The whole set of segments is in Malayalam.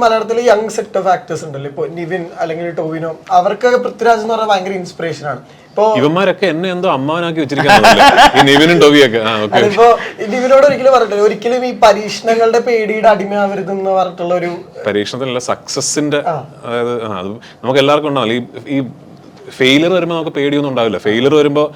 മലയാളത്തിലെ യങ് സെറ്റ് ഓഫ് ആക്ടേഴ്സ് ഉണ്ടല്ലോ. ഇപ്പൊ നിവിൻ അല്ലെങ്കിൽ ടോവിനോ അവർക്കൊക്കെ പൃഥ്വിരാജ് എന്ന് പറഞ്ഞാൽ ഭയങ്കര ഇൻസ്പിറേഷൻ ആണ്. ഇവന്മാരൊക്കെ എന്നെ എന്തോ അമ്മാവനാക്കി വെച്ചിരിക്കുന്നു അതിപ്പോ നിവിനോട് ഒരിക്കലും പറഞ്ഞിട്ടില്ല. ഒരിക്കലും ഈ പരീക്ഷണങ്ങളുടെ പേടിയുടെ അടിമയാവരുത് എന്ന് പറഞ്ഞിട്ടുള്ള ഒരു പരീക്ഷണത്തിലല്ല സക്സസിന്റെ അതായത് അത് നമുക്ക് എല്ലാവർക്കും ഉണ്ടാവില്ല ഈ ഫെയിലർ വരുമ്പോൾ നമുക്ക് പേടിയൊന്നും ഉണ്ടാവില്ല. ഫെയിലർ വരുമ്പോൾ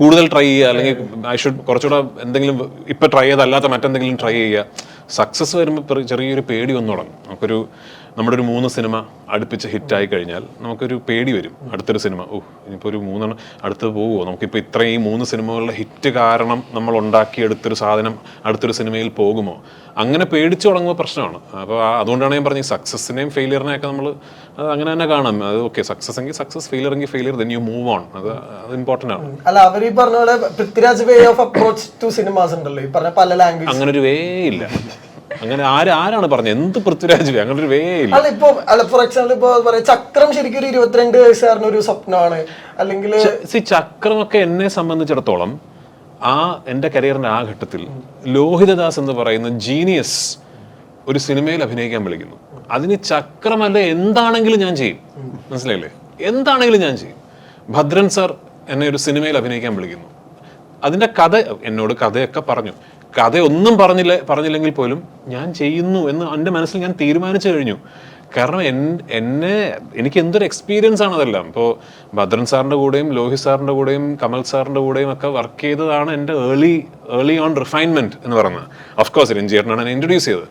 കൂടുതൽ ട്രൈ ചെയ്യുക. അല്ലെങ്കിൽ ഐ ഷുഡ് കുറച്ചുകൂടെ എന്തെങ്കിലും ഇപ്പൊ ട്രൈ ചെയ്തല്ലാത്ത മറ്റെന്തെങ്കിലും ട്രൈ ചെയ്യുക. സക്സസ് വരുമ്പോൾ ചെറിയൊരു പേടി വന്നു തുടങ്ങും. നമുക്കൊരു നമ്മുടെ ഒരു മൂന്ന് സിനിമ അടുപ്പിച്ച് ഹിറ്റായി കഴിഞ്ഞാൽ നമുക്കൊരു പേടി വരും. അടുത്തൊരു സിനിമ ഓ ഇനിയിപ്പോൾ ഒരു മൂന്നെണ്ണം അടുത്ത് പോവുമോ നമുക്കിപ്പോൾ ഇത്രയും ഈ മൂന്ന് സിനിമകളുടെ ഹിറ്റ് കാരണം നമ്മൾ ഉണ്ടാക്കിയെടുത്തൊരു സാധനം അടുത്തൊരു സിനിമയിൽ പോകുമോ? അങ്ങനെ പേടിച്ചു തുടങ്ങുമ്പോൾ പ്രശ്നമാണ്. അപ്പോൾ അതുകൊണ്ടാണ് ഞാൻ പറഞ്ഞത് സക്സസിനെയും ഫെയിലിയറിനെയൊക്കെ നമ്മൾ അത് അങ്ങനെ തന്നെ കാണാം. അത് ഓക്കെ സക്സസ് എങ്കിൽ സക്സസ് ഫെയിലിയർ എങ്കിൽ failure then you move on അത് അത് ഇമ്പോർട്ടന്റ് ആണ്. അല്ല അവർ ഈ പറഞ്ഞ പോലെ Prithviraj way of approach to cinemas ഉണ്ടല്ലോ. ഈ പറഞ്ഞ പല ലാംഗ്വേജ് അങ്ങനെ ഒരു വേ ഇല്ല. അങ്ങനെ ആര് ആരാണ് പറഞ്ഞത്? എന്ത് പൃഥ്വിരാജ്? അങ്ങനെ ഒരു വേ ഇല്ല. അല്ല ഇപ്പൊ അല്ല ഫോർ എക്സാമ്പിൾ ഇപ്പൊ പറയാ ചക്രം ശരിക്കും ഒരു ഇരുപത്തിരണ്ട് വയസ്സുകാരന് ഒരു സ്വപ്നമാണ്. അല്ലെങ്കിൽ സി ചക്രമൊക്കെ എന്നെ സംബന്ധിച്ചിടത്തോളം ആ എന്റെ കരിയറിന്റെ ആ ഘട്ടത്തിൽ ലോഹിതദാസ് എന്ന് പറയുന്ന ജീനിയസ് ഒരു സിനിമയിൽ അഭിനയിക്കാൻ വിളിക്കുന്നു. അതിന് ചക്രമല്ല എന്താണെങ്കിലും ഞാൻ ചെയ്യും. മനസ്സിലായില്ലേ? എന്താണെങ്കിലും ഞാൻ ചെയ്യും. ഭദ്രൻ സാർ എന്നെ ഒരു സിനിമയിൽ അഭിനയിക്കാൻ വിളിക്കുന്നു. അതിന്റെ കഥ എന്നോട് കഥയൊക്കെ പറഞ്ഞു. കഥയൊന്നും പറഞ്ഞില്ല പറഞ്ഞില്ലെങ്കിൽ പോലും ഞാൻ ചെയ്യുന്നു എന്ന് എന്റെ മനസ്സിൽ ഞാൻ തീരുമാനിച്ചു കഴിഞ്ഞു. കാരണം എന്നെ എനിക്ക് എന്തൊരു എക്സ്പീരിയൻസ് ആണ് അതെല്ലാം. ഇപ്പോൾ ഭദ്രൻ സാറിന്റെ കൂടെയും ലോഹി സാറിന്റെ കൂടെയും കമൽ സാറിന്റെ കൂടെയും ഒക്കെ വർക്ക് ചെയ്തതാണ് എന്റെ ഏർലി ഏർലി ഓൺ റിഫൈൻമെന്റ് എന്ന് പറയുന്നത്. ഓഫ് കോഴ്സ് രഞ്ജിയേട്ടനാണ് എന്നെ ഇൻട്രൊഡ്യൂസ് ചെയ്തത്.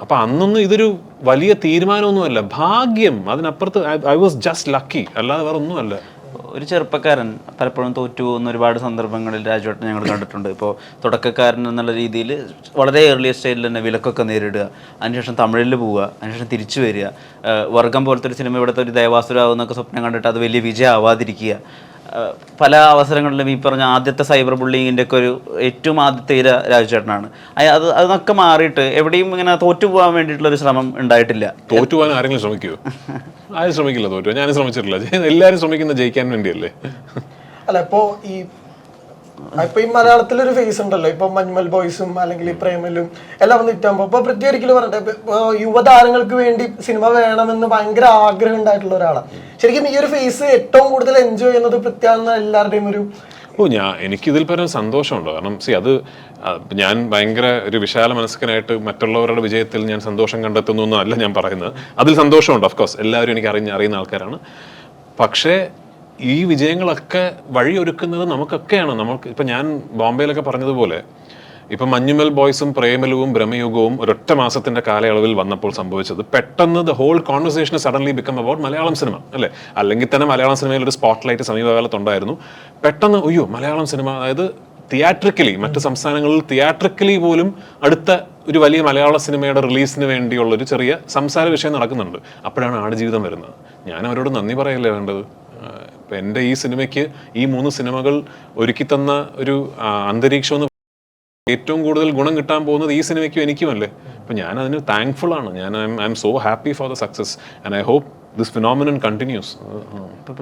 അപ്പോൾ അന്നൊന്നും ഇതൊരു വലിയ തീരുമാനമൊന്നുമല്ല. ഭാഗ്യം അതിനപ്പുറത്ത് ഐ വാസ് ജസ്റ്റ് ലക്കി അല്ലാതെ വേറെ ഒന്നുമല്ല ഒരു ചെറുപ്പക്കാരൻ പലപ്പോഴും തോറ്റു ഒരുപാട് സന്ദർഭങ്ങളിൽ രാജുവേട്ടൻ ഞങ്ങൾ കണ്ടിട്ടുണ്ട്. ഇപ്പോൾ തുടക്കക്കാരൻ എന്നുള്ള രീതിയിൽ വളരെ ഏർലിയ സ്റ്റേജിൽ തന്നെ വിലക്കൊക്കെ നേരിടുക അതിനുശേഷം തമിഴിൽ പോവുക അതിനുശേഷം തിരിച്ചു വരിക. വർഗം പോലത്തെ ഒരു സിനിമ ഇവിടുത്തെ ഒരു ദേവാസുരാവുന്നൊക്കെ സ്വപ്നം കണ്ടിട്ട് അത് വലിയ വിജയം ആവാതിരിക്കുക പല അവസരങ്ങളിലും ഈ പറഞ്ഞ ആദ്യത്തെ സൈബർ ബുള്ളിങ്ങിന്റെ ഒക്കെ ഒരു ഏറ്റവും ആദ്യത്തെ ഇര രാജുചേട്ടനാണ്. അത് അതൊക്കെ മാറിയിട്ട് എവിടെയും ഇങ്ങനെ തോറ്റുപോകാൻ വേണ്ടിയിട്ടുള്ള ഒരു ശ്രമം ഉണ്ടായിട്ടില്ല. തോറ്റുപോകാൻ ആരെങ്കിലും ശ്രമിക്കുമോ ആരും ശ്രമിക്കില്ല തോറ്റു ഞാനും ശ്രമിച്ചിട്ടില്ല. എല്ലാവരും ശ്രമിക്കുന്ന ജയിക്കാൻ വേണ്ടിയല്ലേ? അല്ല ഇപ്പോ ഈ ഇപ്പൊ ഈ മലയാളത്തിലൊരു ഫേസ് ഉണ്ടല്ലോ. ഇപ്പൊ മഞ്ഞുമൽ ബോയ്സും അല്ലെങ്കിൽ പ്രേമലും എല്ലാം വന്ന് ഇറ്റാകുമ്പോ ഇപ്പൊ പൃഥ്വി ഒരിക്കലും പറഞ്ഞിട്ട് യുവതാരങ്ങൾക്ക് വേണ്ടി സിനിമ വേണമെന്ന് ഭയങ്കര ആഗ്രഹം ഉണ്ടായിട്ടുള്ള ഒരാളാണ് ശരിക്കും ഈ ഒരു ഫേസ് ഏറ്റവും കൂടുതൽ എൻജോയ് ചെയ്യുന്നത് പ്രത്യേകം എല്ലാവരുടെയും ഒരു ഓ ഞാൻ എനിക്കിതിൽ പരം സന്തോഷമുണ്ട്. കാരണം സി അത് ഞാൻ ഭയങ്കര ഒരു വിശാല മനസ്കനായിട്ട് മറ്റുള്ളവരുടെ വിജയത്തിൽ ഞാൻ സന്തോഷം കണ്ടെത്തുന്നു എന്നല്ല ഞാൻ പറയുന്നത്. അതിൽ സന്തോഷമുണ്ട് ഓഫ് കോഴ്സ് എല്ലാവരും എനിക്ക് അറിഞ്ഞ അറിയുന്ന ആൾക്കാരാണ്. പക്ഷേ ഈ വിജയങ്ങളൊക്കെ വഴിയൊരുക്കുന്നത് നമുക്കൊക്കെയാണ്. നമുക്ക് ഇപ്പം ഞാൻ ബോംബെയിലൊക്കെ പറഞ്ഞതുപോലെ ഇപ്പം മഞ്ഞുമൽ ബോയ്സും പ്രേമലുവും ഭ്രമയുഗവും ഒരൊറ്റ മാസത്തിന്റെ കാലയളവിൽ വന്നപ്പോൾ സംഭവിച്ചത് പെട്ടെന്ന് the whole conversation suddenly become about Malayalam cinema അല്ലേ? അല്ലെങ്കിൽ തന്നെ മലയാളം സിനിമയിൽ ഒരു സ്പോട്ട് ലൈറ്റ് സമീപകാലത്തുണ്ടായിരുന്നു. പെട്ടെന്ന് അയ്യോ മലയാളം സിനിമ അതായത് തിയാട്രിക്കലി മറ്റു സംസ്ഥാനങ്ങളിൽ തിയാട്രിക്കലി പോലും അടുത്ത ഒരു വലിയ മലയാള സിനിമയുടെ റിലീസിന് വേണ്ടിയുള്ള ഒരു ചെറിയ സംസാര വിഷയം നടക്കുന്നുണ്ട്. അപ്പോഴാണ് ആടുജീവിതം വരുന്നത്. ഞാൻ അവരോട് നന്ദി പറയല്ലേ വേണ്ടത്? ഇപ്പൊ എന്റെ ഈ സിനിമയ്ക്ക് ഈ മൂന്ന് സിനിമകൾ ഒരുക്കി തന്ന ഒരു അന്തരീക്ഷം ഏറ്റവും കൂടുതൽ ഗുണം കിട്ടാൻ പോകുന്നത് ഈ സിനിമയ്ക്കും എനിക്കുമല്ലേ അപ്പം ഞാൻ അതിന് താങ്ക്ഫുൾ ആണ്. ഞാൻ I'm so happy for the success and I hope this phenomenon continues